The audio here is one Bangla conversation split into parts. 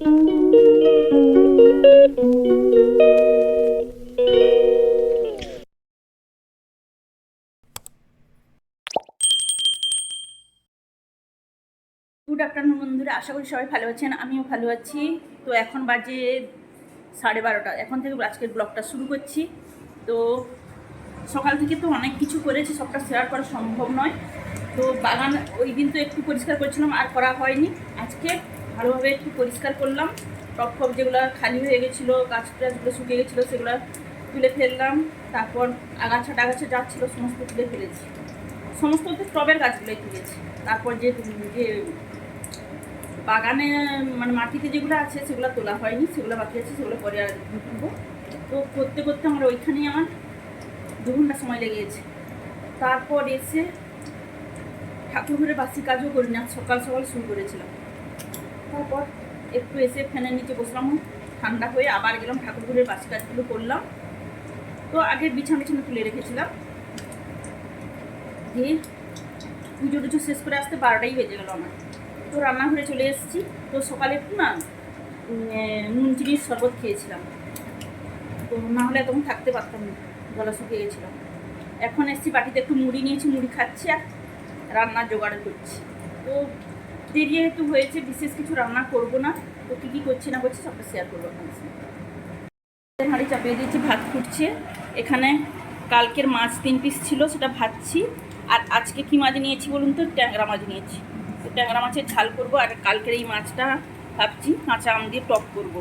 গুড আফটারনুন বন্ধুরা। আশা করি সবাই ভালো আছেন, আমিও ভালো আছি। তো এখন বাজে সাড়ে বারোটা। এখন থেকে আজকের ব্লগটা শুরু করছি। তো সকাল থেকে তো অনেক কিছু করেছি, সবটা শেয়ার করা সম্ভব নয়। তো বাগান ওই দিন তো একটু পরিষ্কার করেছিলাম, আর করা হয়নি। আজকে ভালোভাবে একটু পরিষ্কার করলাম। টপ ফপ যেগুলো খালি হয়ে গেছিল, গাছ টাছগুলো শুকিয়ে গেছিল, সেগুলো তুলে ফেললাম। তারপর আগাছা টাগাছা যা ছিল সমস্ত তুলে ফেলেছি। সমস্ত টবের গাছগুলোই তুলেছি। তারপর যে যে বাগানে মানে মাটিতে যেগুলো আছে, সেগুলো তোলা হয়নি, সেগুলো বাকি আছে, সেগুলো পরে আর তুলবো। তো করতে করতে আমার ওইখানেই আমার দু ঘণ্টা সময় লেগে গেছে তারপর এসে ঠাকুর ঘরে বাসি কাজও করি না, সকাল সকাল শুরু করেছিলাম। তারপর একটু এসে ফ্যানের নিচে বসলাম, ঠান্ডা হয়ে আবার গেলাম ঠাকুর ঘরের বাসি কাজগুলো করলাম। তো আগে বিছানা বিছানা তুলে রেখেছিলাম। দিয়ে পুজো টুজো শেষ করে আসতে বারোটাই বেজে গেলো আমার। তো রান্নাঘরে চলে এসেছি। তো সকালে একটু না নুন চিনির শরবত খেয়েছিলাম। তো না হলে তখন থাকতে পারতাম না, গলা শুকিয়ে গেছিলাম এখন এসেছি বাটিতে একটু মুড়ি নিয়েছি, মুড়ি খাচ্ছি আর রান্নার জোগাড় করছি। তো দেরি একটু হয়েছে, বিশেষ কিছু রান্না করব না। তো কী কী করছি না করছি সবটা শেয়ার করব আপনার হাঁড়ি চাপিয়ে দিয়েছি, ভাত ফুটছে। এখানে কালকের মাছ তিন পিস ছিল, সেটা ভাজছি। আর আজকে কি মাছ নিয়েছি বলুন তো? ট্যাংরা মাছ নিয়েছি। তো ট্যাংরা মাছের ঝাল করব, আর কালকের এই মাছটা ভাবছি কাঁচা আম দিয়ে টক করব।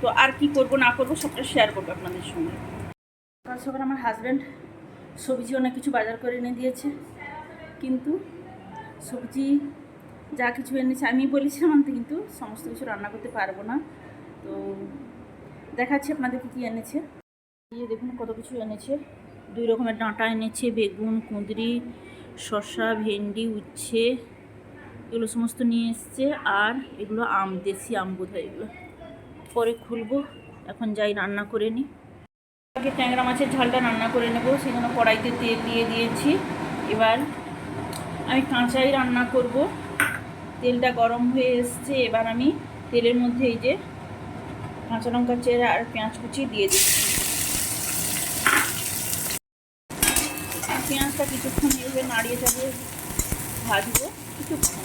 তো আর কি করব, না করব, সবটা শেয়ার করব আপনাদের সঙ্গে। সকাল সকাল আমার হাজব্যান্ড সবজি অনেক কিছু বাজার করে এনে দিয়েছে। কিন্তু সবজি যা কিছু এনেছে, আমি বলেছিলাম আনতে কিন্তু সমস্ত কিছু রান্না করতে পারব না। তো দেখাচ্ছি আপনাদেরকে কী এনেছে। দিয়ে দেখুন কত কিছু এনেছে। দুই রকমের ডাঁটা এনেছে, বেগুন, কুঁদরি, শসা, ভেন্ডি, উচ্ছে, এগুলো সমস্ত নিয়ে এসছে। আর এগুলো আম, দেশি আম বোধ হয় এগুলো। পরে খুলবো, এখন যাই রান্না করে নিই। আগে ট্যাংরা মাছের ঝালটা রান্না করে নেব সেখানে কড়াইতে তেল দিয়ে দিয়েছি। এবার আমি কাঁচাই রান্না করব। তেলটা গরম হয়ে এসছে, এবার আমি তেলের মধ্যে এই যে কাঁচা লঙ্কা চেরা আর পেঁয়াজ কুচি দিয়ে দিচ্ছি। পেঁয়াজটা কিছুক্ষণ এইভাবে নাড়িয়ে চাড়িয়ে ভাজবো, কিছুক্ষণ।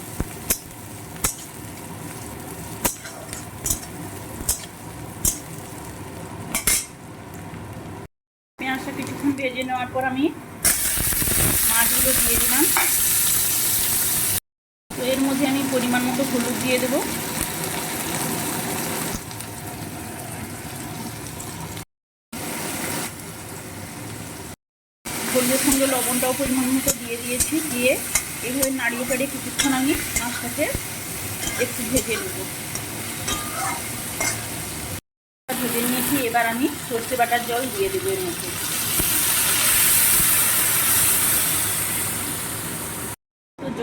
পেঁয়াজটা কিছুক্ষণ ভেজে নেওয়ার পর আমি মাছগুলো দিয়ে দিলাম। পরিমাণ মতো হলুদ দিয়ে দেবো। হলুদের সঙ্গে লবণটাও পরিমাণ মতো দিয়ে দিয়েছি, দিয়ে এইভাবে নাড়িয়ে চাড়িয়ে কিছুক্ষণ আমি মাছটাকে একটু ভেজে নেব। ভেজে নিয়েছি, এবার আমি সর্ষে বাটার জল দিয়ে দেবো এর মধ্যে।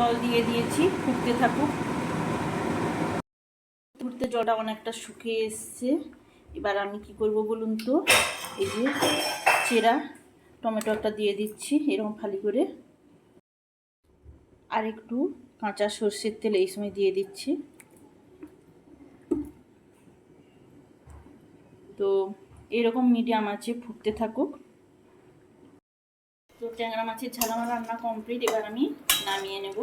জল দিয়ে দিয়েছি, ফুটতে থাকুক। ফুটতে জলটা অনেকটা শুকিয়ে এসছে। এবার আমি কি করব বলুন তো? এই যে চেরা, টমেটো একটা দিয়ে দিচ্ছি এরকম ফালি করে। আর একটু কাঁচা সর্ষের তেল এই সময় দিয়ে দিচ্ছি। তো এরকম মিডিয়াম আছে ফুটতে থাকুক। তো ট্যাংরা মাছের ঝাল আমার রান্না কমপ্লিট এবার আমি নামিয়ে নেব।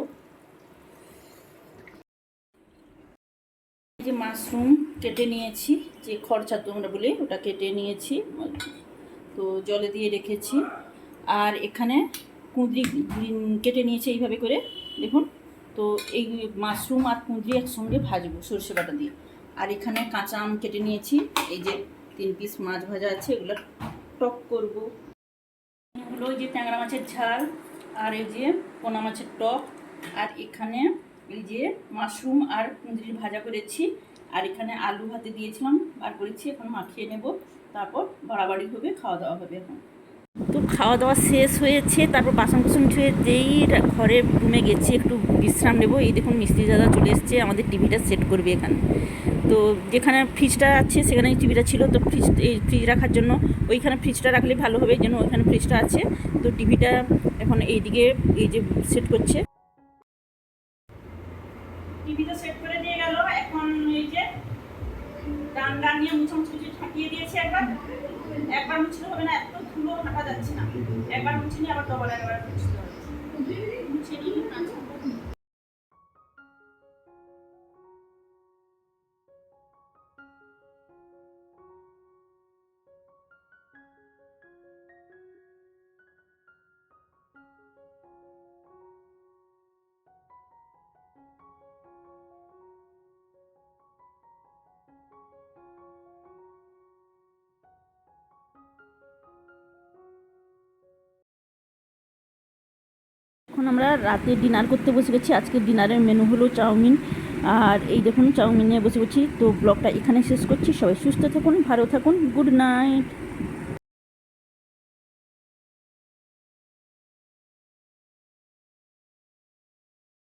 যে মাশরুম কেটে নিয়েছি, যে খরচা তোমরা বলে ওটা কেটে নিয়েছি। তো জলে দিয়ে রেখেছি। আর এখানে কুঁদরি কেটে নিয়েছি এইভাবে করে, দেখুন। তো এই মাশরুম আর কুঁদরি একসঙ্গে ভাজবো সর্ষে বাটা দিয়ে। আর এখানে কাঁচা আম কেটে নিয়েছি, এই যে তিন পিস মাছ ভাজা আছে, এগুলো টক করব। ওই যে ট্যাংরা মাছের ঝাল, আর এই যে পোনা মাছের টক, আর এখানে এই যে মাশরুম আর কুঁদরির ভাজা করেছি, আর এখানে আলু ভাতে দিয়েছিলাম, বার করেছি, এখন মাখিয়ে নেব, তারপর বাড়াবাড়ি হবে, খাওয়া দাওয়া হবে এখন। তো খাওয়া দাওয়া শেষ হয়েছে, তারপর বাসন কুসন ছুঁয়ে যেই ঘরে রুমে গেছি, একটু বিশ্রাম নেব। এই দেখুন মিস্ত্রি দাদা চলে এসছে, আমাদের টিভিটা সেট করবে এখানে। তো যেখানে ফ্রিজটা আছে সেখানে টিভিটা ছিল। তো ফ্রিজ এই ফ্রিজ রাখার জন্য ওইখানে ফ্রিজটা রাখলে ভালো হবে জন্য ওইখানে ফ্রিজটা আছে। তো টিভিটা এখন এইদিকে, এই যে সেট করছে। টিভিটা সেট করে দিয়ে গেল, এখন এই যে ঠান্ডা নিয়ে মুছে মুছে ঠাকিয়ে দিয়েছি একবার। একবার মুছলে হবে না, এত ধুলো হাঁটা যাচ্ছে না। একবার মুছে নিয়ে আবার ডবল একবার মুছতে হবে। মুছে এখন আমরা রাতে ডিনার করতে বসে গেছি। আজকে ডিনারের মেনু হলো চাউমিন। আর এই দেখুন, চাউমিন নিয়ে বসে গেছি। তো ব্লগটা এখানে শেষ করছি। সবাই সুস্থ থাকুন, ভালো থাকুন। Good night